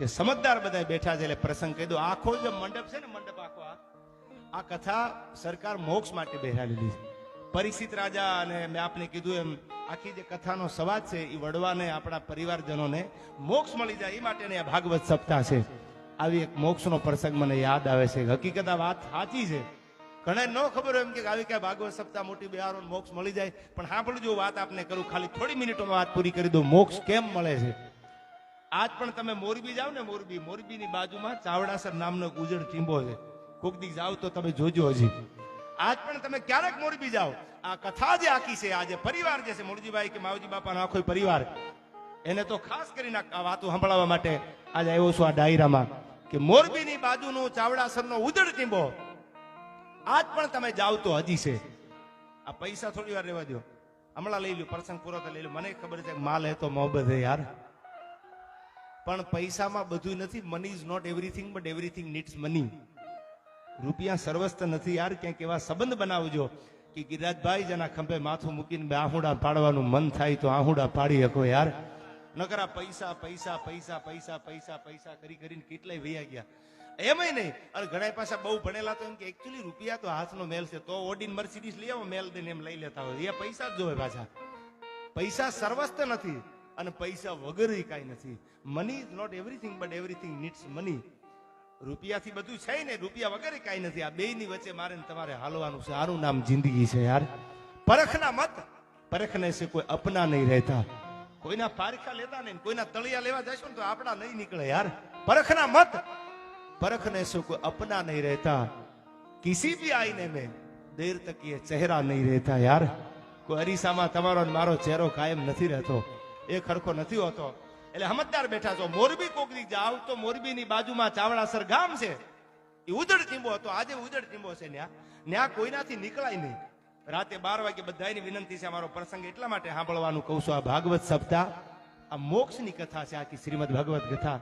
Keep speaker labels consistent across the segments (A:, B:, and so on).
A: કે સમજદાર બધા બેઠા છે એટલે પ્રસંગ કહી દો. આખો જે મંડપ છે ને, મંડપ આખો આ કથા સરકાર મોક્ષ માટે બેહાડેલી છે. પરિચિત રાજા અને મેં આપને કીધું એમ, આખી જે કથાનો સવાદ છે એ વડવાને, આપણા પરિવારજનોને મોક્ષ મળી જાય, એ માટેની આ ભાગવત સપ્તાહ છે. આવી એક મોક્ષનો પ્રસંગ મને યાદ આવે છે. હકીકત આ વાત સાચી છે. ઘણા ન ખબર એમ કે આવી ક્યાં ભાગવત સપ્તાહ મોટી બિહારો મોક્ષ મળી જાય. પણ હા પણ જો વાત આપને કરું. ખાલી થોડી મિનિટોમાં વાત પૂરી કરી દઉં. મોક્ષ કેમ મળે છે? આજ પણ તમે મોરબી જાઓ ને મોરબી, મોરબીની બાજુમાં ચાવડાસર નામનો ગુજર ટીંબો છે. કોક દી જાઓ તો તમે જોજો હજી. આજ પણ તમે ક્યારેક મોરબી જાઓ. આ કથા જે આખી છે, આ જે પરિવાર જે છે, મોરજીભાઈ કે માવજી બાપાનો આખો પરિવાર, એને તો ખાસ કરીને આ વાતો સંભળાવવા માટે આજે આવ્યો છું આ ડાયરામાં કે મોરબીની બાજુનું ચાવડાસરનો ઉદળ ટીંબો, આજ પણ તમે જાઓ તો હજી છે. આ પૈસા થોડી વાર રહેવા દો હમણાં લઈ લ્યો, પ્રસંગ પૂરો તો લઈ લો મને ખબર છે માલ હે તો મોહબત હે યાર. પણ પૈસામાં બધું નથી money is not everything but everything needs money રૂપિયા સર્વસ્થ નથી. યાર, ક્યાંક એવા સંબંધ બનાવજો કે ગિરિરાજભાઈ જેના ખંભે માથું મૂકીને આહુડા પાડવાનું મન થાય તો આહુડા પાડી શકો યાર. નકરા પૈસા પૈસા પૈસા પૈસા પૈસા પૈસા કરી કરીને કેટલાય વૈયા ગયા. એમય નહીં. અને ઘણા પાછા બહુ ભણેલા તો એમ કે એકચ્યુઅલી રૂપિયા તો હાથનો મેલ છે. તો ઓડિન મર્સિડીઝ લઈ આવો, મેલ દઈને એમ લઈ લેતા હોય. એ પૈસા જ જોવે પાછા. પૈસા સર્વસ્થ નથી. અને પૈસા વગર કાંઈ નથી. Money is not everything but everything needs money રૂપિયાથી બધું છે ને, રૂપિયા વગર કાંઈ નથી. આ બેયની વચ્ચે મારે તમારે હાલવાનું છે. આનું નામ જિંદગી છે યાર. પરખના મત. પરખને છે કોઈ અપના નહીં રહેતા. કોઈના પારખા લેતા નહીં કોઈના તળિયા લેવા જશો ને તો આપણા નહીં નીકળે યાર. પરખના મત. પરખને છે કોઈ અપના નહીં રહેતા. કિસી બી આઈને મેં, દેર તક ચહેરા નહીં રહેતા યાર. કોઈ અરીસામાં તમારો મારો ચહેરો કાયમ નથી રહેતો. એ ખરખો નથી હોતો. એટલે સમજદાર બેઠા છો, મોરબી કોકરી જાવ તો મોરબીની બાજુમાં ચાવડાસર ગામ છે. એ ઉજળ ટીંબો હતો, આજે ઉજળ ટીંબો છે ન્યા. ન્યા કોઈનાથી નીકળાય નહીં. રાતે બાર વાગે બધાની વિનંતી છે અમારો પ્રસંગ એટલા માટે સાંભળવાનું કહું છું આ ભાગવત સપ્તાહ. આ મોક્ષની કથા છે, આખી શ્રીમદ ભાગવત કથા.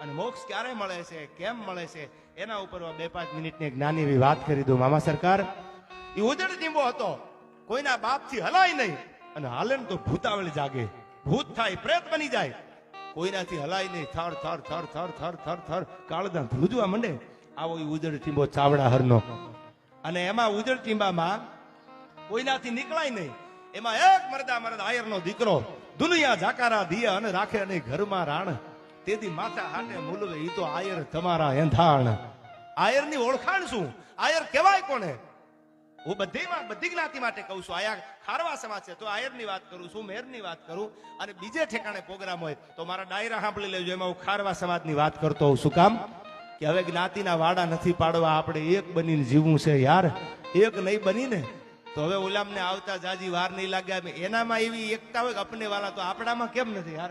A: અને મોક્ષ ક્યારે મળે છે, કેમ મળે છે, એના ઉપર બે પાંચ મિનિટની નાની એવી વાત કરી દઉં. મામા સરકાર એ ઉજળ ટીંબો હતો. કોઈના બાપથી હલાય નહીં. અને હાલે તો ભૂતાવળ જાગે. ભૂત થાય, પ્રેત બની જાય. કોઈનાથી હલાય નહીં. થર થર થર થર થર થર થર કાળદા ધ્રુજવા મંડે. આવો એ ઉજળ ટીંબો ચાવડા હરનો અને એમાં ઉજળ ટીંબામાં કોઈનાથી નીકળાય નહીં. એમાં એક મરદા મરદ આયરનો દીકરો દુનિયા જાકારા દિય અને રાખે અને ઘરમાં રાણ. તેથી માથા હાટે મૂલવે એ તો આયર તમારા એંધાણ. આયરની ઓળખાણ શું? આયર કહેવાય કોને? હું બધીમાં બધી જ્ઞાતિ માટે કહું છું. આયા ખારવા સમાજ છે. તો આયરની વાત કરું છું, મેરની વાત કરું અને બીજે ઠેકાણે પ્રોગ્રામ હોય તો મારા ડાયરા સાંભળી લેજો. એમાં હું ખારવા સમાજની વાત કરતો હોઉં શું કામ? કે હવે જ્ઞાતિના વાડા નથી પાડવા. આપણે એક બનીને જીવવું છે યાર. એક નહીં બનીને. તો હવે ઓલામને આવતા જાજી વાર નહીં લાગે. એનામાં એવી એકતા હોય અપને વાળા તો આપણામાં કેમ નથી યાર?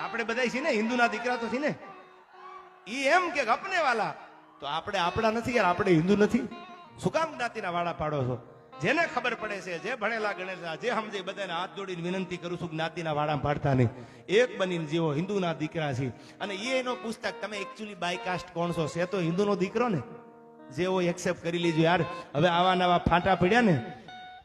A: આપણે બધા છીએ ને, હિન્દુના દીકરા તો છીએ ને. એ એમ કે અપને વાલા તો આપણે આપણા નથી યાર, આપણે હિન્દુ નથી. શું કામ જ્ઞાતિના વાળા પાડો છો? જેને ખબર પડે છે, જે ભણેલા ગણેલા જે સમજે બધાને હાથ જોડીને વિનંતી કરું છું, જ્ઞાતિના વાળા પાડતા નહીં. એક બનીને જેવો હિન્દુના દીકરા છે, અને એ એનો પુસ્તક તમે એકચ્યુઅલી બાયકાસ્ટ કોણ છો? છે તો હિન્દુનો દીકરો ને? જેવો એક્સેપ્ટ કરી લીધું યાર. હવે આવા નવા ફાંટા પડ્યા ને,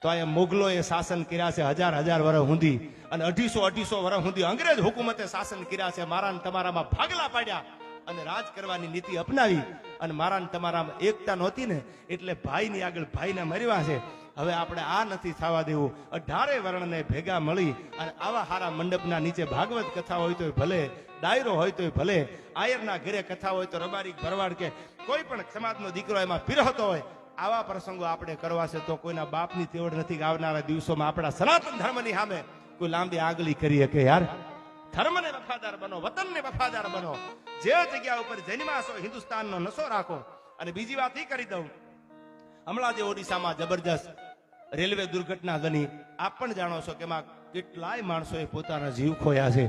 A: તો આ મુગલોએ શાસન કર્યા છે હજાર હજાર વર્ષ સુધી, અને અઢીસો અઢીસો વર્ષ સુધી અંગ્રેજ હુકુમતે શાસન કર્યા છે મારા તમારામાં ભાગલા પાડ્યા, અને રાજ કરવાની નીતિ અપનાવી અને મારા ને તમારામાં એકતા નહોતી ને, એટલે ભાઈની આગળ ભાઈને મર્યા છે. હવે આપણે આ નથી થવા દેવું. અઢારે વર્ણને ભેગા મળી અને આવા હારા મંડપના નીચે ભાગવત કથા હોય તો ભલે, ડાયરો હોય તો ભલે, આયરના ઘરે કથા હોય તો રબારી ભરવાડ કે કોઈ પણ સમાજનો દીકરો એમાં પીરહતો હોય, આવા પ્રસંગો આપણે કરવા છે તો કોઈના બાપની તેવડ નથી આવનારા દિવસોમાં આપણા સનાતન ધર્મની સામે કોઈ લાંબી આગલી કરી શકે યાર. ધર્મને વફાદાર બનો, વતનને વફાદાર બનો. જે જગ્યા ઉપર જન્માશો, હિન્દુસ્તાનનો નશો રાખો. અને બીજી વાત એ કરી દઉં, હમણાં જે ઓડિશામાં જબરજસ્ત રેલવે દુર્ઘટના બની આપ પણ જાણો છો કે એમાં કેટલાય માણસોએ પોતાના જીવ ખોયા છે.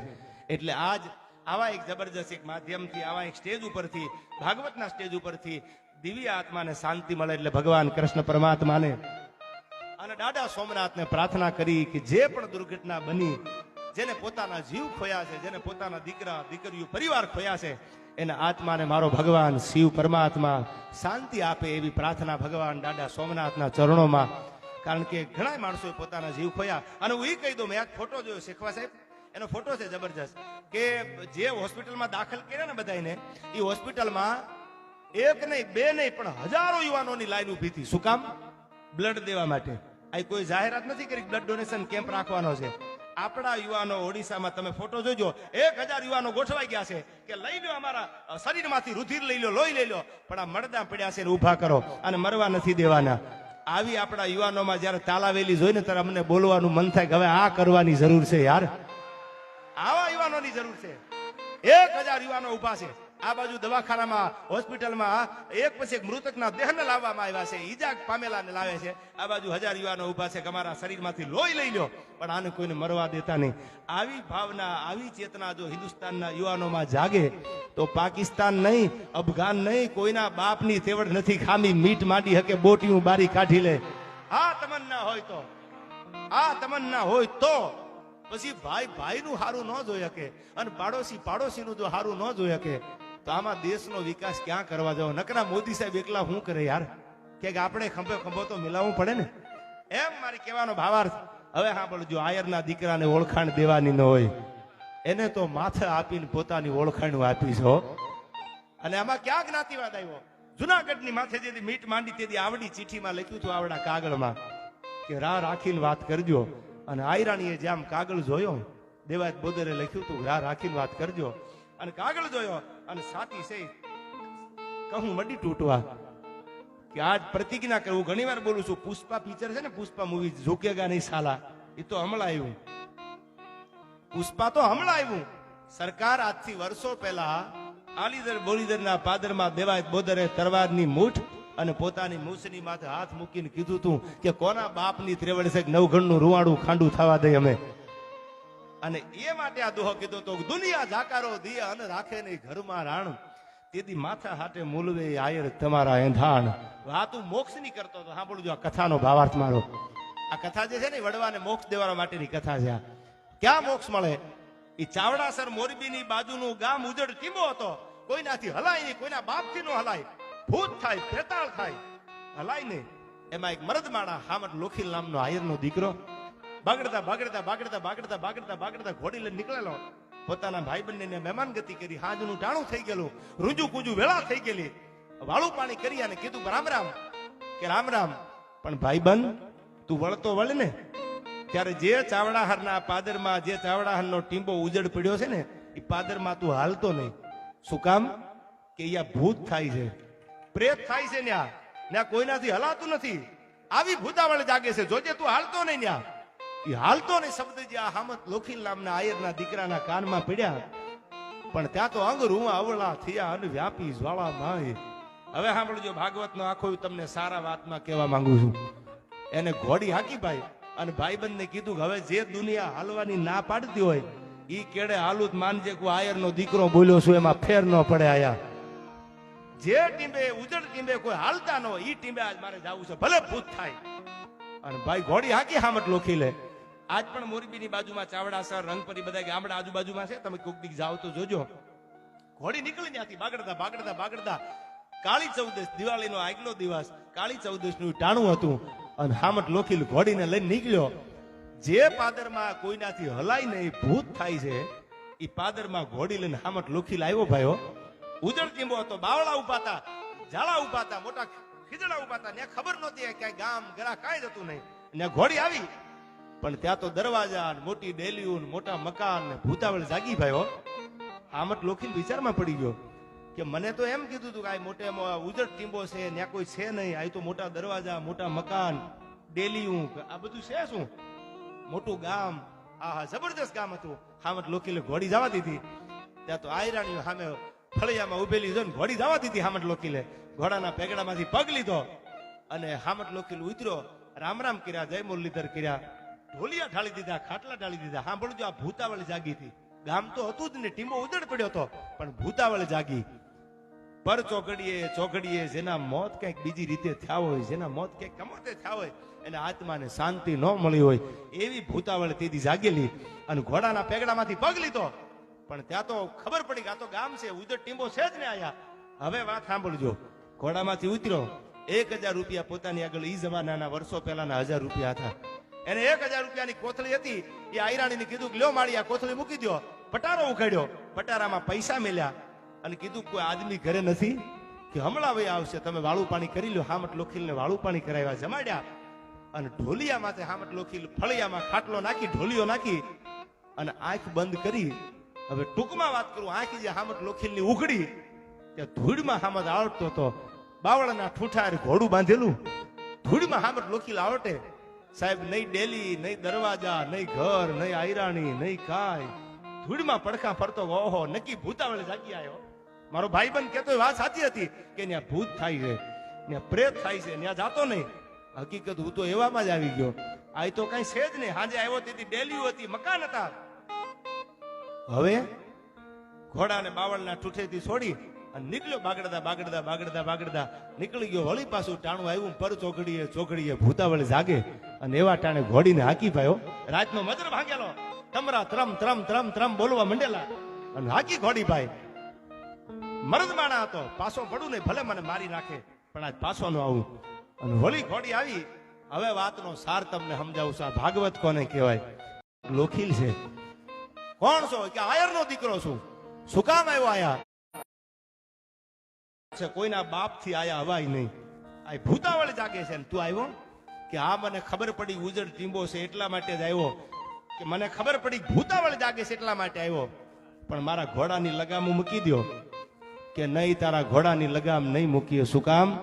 A: એટલે આજ આવા એક જબરજસ્ત એક માધ્યમથી, આવા એક સ્ટેજ ઉપરથી, ભાગવતના સ્ટેજ ઉપરથી દિવ્ય આત્માને શાંતિ મળે એટલે ભગવાન કૃષ્ણ પરમાત્માને અને દાદા સોમનાથને પ્રાર્થના કરી કે જે પણ દુર્ઘટના બની જેને પોતાના જીવ ખોયા છે, જેને પોતાના દીકરા, દીકરીઓ, પરિવાર ખોયા છે, એના આત્માને મારો ભગવાન શિવ પરમાત્મા શાંતિ આપે એવી પ્રાર્થના ભગવાન દાદા સોમનાથના ચરણોમાં. કારણ કે ઘણા માણસોએ પોતાના જીવ ખોયા. અને હું એ કહી દઉં, મેં આજ ફોટો જોયો શેખવા સાહેબ. એનો ફોટો છે જબરજસ્ત. કે જે હોસ્પિટલમાં દાખલ કર્યા ને બધાને એ હોસ્પિટલમાં એક નહીં, બે નહીં, પણ હજારો યુવાનોની લાઈન ઊભી હતી. શું કામ? બ્લડ દેવા માટે. આ કોઈ જાહેરાત નથી કરી બ્લડ ડોનેશન કેમ્પ રાખવાનો છે. આપણા યુવાનો ઓડિશામાં, તમે ફોટો જોજો, એક હજાર યુવાનો ગોઠવાઈ ગયા છે કે લઈ લો અમારા શરીરમાંથી રુધિર લઈ લો લોહી લઈ લો પણ આ મરદા પડ્યા છે ઊભા કરો અને મરવા નથી દેવાના. આવી આપણા યુવાનોમાં જ્યારે તાલાવેલી જોઈને ત્યારે અમને બોલવાનું મન થાય કે હવે આ કરવાની જરૂર છે યાર. આવા યુવાનોની જરૂર છે. એક હજાર યુવાનો ઊભા છે. આ બાજુ દવાખાનામાં, હોસ્પિટલમાં એક પછી એક મૃતકના દેહને લાવવામાં આવ્યા છે. ઈજા પામેલાને લાવે છે. આ બાજુ હજાર યુવાનો ઊભા છે અમારા શરીરમાંથી લોહી લઈ લો પણ આને કોઈને મરવા દેતા નહીં. આવી ભાવના, આવી ચેતના જો હિન્દુસ્તાનના યુવાનોમાં જાગે, તો પાકિસ્તાન નહીં, અફઘાન નહીં, કોઈના બાપની તેવડ નથી ખામી. મીટ માંડી હકે બોટિયું બારી કાઢી લે. આ તમન્ના હોય તો. આ તમન્ના હોય તો. પછી ભાઈ, ભાઈનું હારું ન જોઈ શકે અને પાડોશી, પાડોશીનું જો હારું ન જોઈ શકે તો આમાં દેશનો વિકાસ ક્યાં કરવા જાવ? નકરા મોદી સાહેબ એકલા શું કરે યાર? કે આપણે ખંભે ખંભો તો મિલાવવું પડે ને? એમ મારી કહેવાનો ભાવાર્થ. હવે હા બોલો જો આયરના દીકરાને ઓળખાણ દેવાની ન હોય, એને તો માથે આપીને પોતાની ઓળખાણ આપી છો અને આમાં ક્યાં જ્ઞાતિવાદ આવ્યો? જુનાગઢની માથે જેથી મીટ માંડી તેથી આવડી ચિઠ્ઠીમાં લખ્યું હતું આવડા કાગળમાં કે, રા રાખીને વાત કરજો. અને આયરાણીએ જેમ કાગળ જોયો, દેવાયત બોદરે લખ્યું હતું, રા રાખીને વાત કરજો. અને કાગળ જોયો અને સાથી છે, કહું મડી તૂટવા. કે આજ પ્રતિજ્ઞા કરવું ઘણી વાર બોલું છું, પુષ્પા પિક્ચર છે ને, પુષ્પા મૂવી ઝુકેગા નહીં સાલા એ તો હમણાં આવ્યું. પુષ્પા તો હમણાં આવ્યું. સરકાર આજથી વર્ષો પહેલા આલીદર બોલીદરના પાદરમાં દેવાય બોદરે તરવારની મૂઠ અને પોતાની મૂછની માથે હાથ મૂકીને કીધું તું કે કોના બાપની ત્રેવડ છે નવઘણનું રૂવાડું ખાંડું થવા દે અમે. અને એ માટે આ દોહો કીધો તો દુનિયા જાકારો દિય અને રાખે નહીં ઘરમાં રાણ. તેથી માથા હાટે મૂલવે આયર તમારા એંધાણ. વાતું મોક્ષની કરતો હતો જો આ કથાનો ભાવાર્થ મારો. આ કથા જે છે ને વડવાને મોક્ષ દેવા માટેની કથા છે આ. ક્યાં મોક્ષ મળે? એ ચાવડાસર મોરબીની બાજુનું ગામ ઉજળ ટીમો હતો. કોઈનાથી હલાય નહીં, કોઈના બાપથી નો હલાય. ભૂત થાય, ફેતાળ થાય. હલાય નહીં. એમાં એક મરદ માણા હામટ લોખીલ નામનો આયરનો દીકરો બાગડતા બાગડતા બાગડતા બાગડતા બાગડતા બાગડતા ઘોડી લઈને નીકળેલો. પોતાના ભાઈબંધને મહેમાન ગતિ કરી હાજનું ટાણું થઈ ગયેલું. રૂંજુ કુંજુ વેળા થઈ ગયેલી. વાળું પાણી કરી અને કીધું, રામ રામ. કે, રામ રામ. પણ ભાઈબંધ તું વળતો વળ ને. ત્યારે જે ચાવડાહારના પાદરમાં, જે ચાવડાહારનો ટીંબો ઉજડ પડ્યો છે ને, એ પાદરમાં તું હાલતો નહીં. શું કામ? કે અહીંયા ભૂત થાય છે. પ્રેત થાય છે ન્યા. ન્યા કોઈનાથી હલાતું નથી. આવી ભૂતાવળ જાગે છે. જોજે તું હાલતો નહીં ન્યા. એ હાલતો નહીં શબ્દ જે આ હામત લોખીલ નામના આયરના દીકરાના કાનમાં પડ્યા પણ ત્યાં તો અંગ રૂવા અવળા થયા અને વ્યાપી જ્વાળા માય હવે સાંભળજો, ભાગવતનો આખો તમને સારા વાતમાં કહેવા માંગુ છું. એને ઘોડી હાકી ભાઈ અને ભાઈબંધને કીધું કે હવે જે દુનિયા હાલવાની ના પાડતી હોય, ઈ કેડે હાલુત માનજે કોઈ આયરનો દીકરો બોલ્યો છું, એમાં ફેર ન પડે આયા. જે ટીમે ઉજળ ટીંબે કોઈ હાલતા ન હોય, ઈ ટીમે આજ મારે જવું છે, ભલે ભૂત થાય. અને ભાઈ ઘોડી હાકી હામટ લોખી લે. આજ પણ મોરબીની બાજુમાં ચાવડાસર રંગપરી બધા ગામડા આજુબાજુમાં છે. તમે કોક દીક જાઓ તો જોજો. ઘોડી નીકળી ત્યાંથી. બાગડતા બાગડતા બાગડતા કાળી ચૌદશ, દિવાળીનો આગલો દિવસ. કાળી ચૌદશનું ટાણું હતું અને હામટ લોખીલ ઘોડીને લઈને નીકળ્યો. જે પાદરમાં કોઈનાથી હલાય નહીં, ભૂત થાય છે એ પાદરમાં ઘોડી લઈને હામટ લોખીલ આવ્યો ભાઈઓ. ઉજળ ટીંબો હતો, બાવળા ઉપાતા ઝાડા ઉપાતા મોટા ખીજડા ઉપાતા ત્યાં ખબર નહોતી ક્યાંય ગામ ગરા કાંઈ જ હતું નહીં. ત્યાં ઘોડી આવી. પણ ત્યાં તો દરવાજા મોટી ડેલીઓ મોટા મકાન ભૂતાવળ જાગી ભાઈઓ આમટ લોખીલ વિચારમાં પડી ગયો કે મને તો એમ કીધું હતું કે આ મોટે ઉજળ ટીંબો છે, ત્યાં કોઈ છે નહીં. આ તો મોટા દરવાજા, મોટા મકાન ડેલીયું આ બધું છે શું? મોટું ગામ આ હા જબરદસ્ત ગામ હતું. હામટ લોખીલે ઘોડી જવા દીધી. ત્યાં તો આયરાણીઓ સામે ફળિયામાં ઉભેલી જોઈને ઘોડી જવા દીધી હામટ લોખીલે. ઘોડાના પેગડામાંથી પગ લીધો અને હામટ લોખીલ ઉતર્યો. રામ રામ કર્યા, જય મુરલીધર કર્યા. ઢોલિયા ઢાળી દીધા, ખાટલા ઢાળી દીધા. સાંભળજો, આ ભૂતાવળ જાગી હતી. ગામ તો હતું જ ને, ટીમો ઉદડ પડ્યો હતો. પણ ભૂતાવળ જાગી. પર ચોકડીએ ચોકડીએ જેના મોત કંઈક બીજી રીતે થયા હોય, જેના મોત કંઈક કમોતે થયા હોય, એને આત્માને શાંતિ ન મળી હોય, એવી ભૂતાવળ તેથી જાગેલી અને ઘોડાના પેગડામાંથી પગ લીધો. પણ ત્યાં તો ખબર પડી કે આ તો ગામ છે ઉદર ટીંબો છે જ ને આયા. હવે વાત સાંભળજો. ઘોડામાંથી ઉતર્યો. એક હજાર રૂપિયા પોતાની આગળ એ જમાનાના વર્ષો પહેલાના હજાર રૂપિયા હતા. એને એક હજાર રૂપિયાની કોથળી હતી. એ આયરાણીને કીધું કે, લ્યો માળી, આ કોથળી મૂકી દો પટારો ઉખાડ્યો. પટારામાં પૈસા મેલ્યા અને કીધું, કોઈ આદમી ઘરે નથી કે હમણાં ભાઈ આવશે, તમે વાળું પાણી કરી લો હામટ લોખીલને વાળું પાણી કરાવ્યા જમાડ્યા. અને ઢોલિયા માથે હામટ લોખીલ ફળિયામાં ખાટલો નાખી, ઢોલિયો નાખી અને આંખ બંધ કરી. હવે ટૂંકમાં વાત કરું, આંખ જે હામટ લોખીલની ઉઘડી ત્યાં ધૂળમાં હામત આવડતો હતો. બાવળના ઠૂઠાર ઘોડું બાંધેલું. ધૂળમાં હામટ લોખીલ આવડે સાહેબ, નહીં ડેલી, નહીં દરવાજા, નહીં ઘર, નહીં આયરાણી, નહીં કાંઈ. ધૂળમાં પડખા ફરતો ઓહો, નક્કી ભૂતાવળે જાગી આવ્યો મારો ભાઈ બંધ કેતો વાત સાચી હતી કે ત્યાં ભૂત થાય છે ત્યાં પ્રેત થાય છે ત્યાં જાતો નહીં. હકીકત હું તો એવામાં જ આવી ગયો. આ તો કઈ છે જ નહીં. હાજે આવ્યો તેથી ડેલી હતી, મકાન હતા. હવે ઘોડાને બાવળના ઠૂઠેથી છોડી અને નીકળ્યો બાગડતા બાગડતા બાગડતા બાગડતા નીકળી ગયો, વળી પાછું ટાણું આવ્યું પર ચોકડીએ ચોકડીએ ભૂતાવળ જાગે અને એવા ટાણે ઘોડીને હાકી પાયો. રાતનો મજર ભાગેલો. તમરા ત્રમ ત્રમ ત્રમ ત્રમ બોલવા મંડેલા. અને હાકી ઘોડી ભાઈ. મરદ માણા હતો. પાછો પડું ને ભલે મને મારી નાખે, પણ આજ પાછો ન આવું. અને વળી ઘોડી આવી. હવે વાતનો સાર તમને સમજાવું છું. આ ભાગવત કોને કહેવાય? લોખીલ છે. કોણ છો? કે આયર નો દીકરો છું. શું કામ આવ્યો આયા છે, કોઈના બાપથી આયા હવાય નહીં. આ ભૂતાવળ જાગે છે તું આવ્યો? કે આ મને ખબર પડી ઉજળ ટીંબો છે, એટલા માટે જ આવ્યો. કે મને ખબર પડી ભૂતાવળ જાગે છે, એટલા માટે આવ્યો. પણ મારા ઘોડાની લગામ મૂકી દો કે નહીં, તારા ઘોડાની લગામ નહીં મૂકીએ. શું કામ?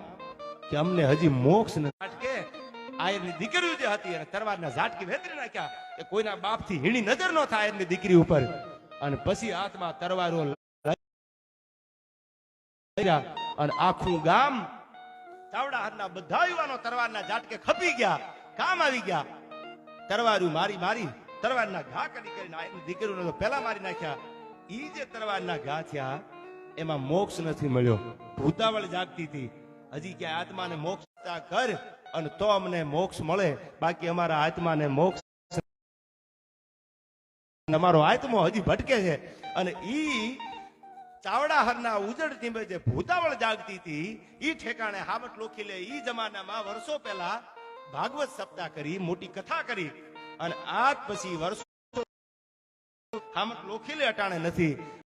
A: કે અમને હજી મોક્ષ ને કે આયરની દીકરીઓ જે હતી અને તરવારના ઝાટકી વેતરી નાખ્યા કે કોઈના બાપથી હીણી નજર ન થાય એમની દીકરી ઉપર. અને પછી હાથમાં તરવારો અને આખું ગામ ચાવડા હાથના બધા યુવાનો તરવારના ઝાટકે ખપી ગયા, કામ આવી ગયા. તરવારું મારી મારી, તરવારના ઘા કરી કરીને દીકરીઓને તો પહેલા મારી નાખ્યા. ઈ જે તરવારના ઘા થયા, એમાં મોક્ષ નથી મળ્યો. ભૂતાવળ જાગતી હતી. હજી કે આત્માને મોક્ષ કર અને તો અમને મોક્ષ મળે. બાકી અમારા આત્માને મોક્ષ અમારો આત્મો હજી ભટકે છે. અને ઈ ચાવડા હરના ઉજળથી જે ભૂતાવળ જાગતી હતી એ ઠેકાણે હામટ લોખીલે ઈ જમાનામાં વર્ષો પહેલા ભાગવત સપ્તાહ કરી, મોટી કથા કરી અને આજ પછી વર્ષો હામટ લોખીલે અટાણે નથી.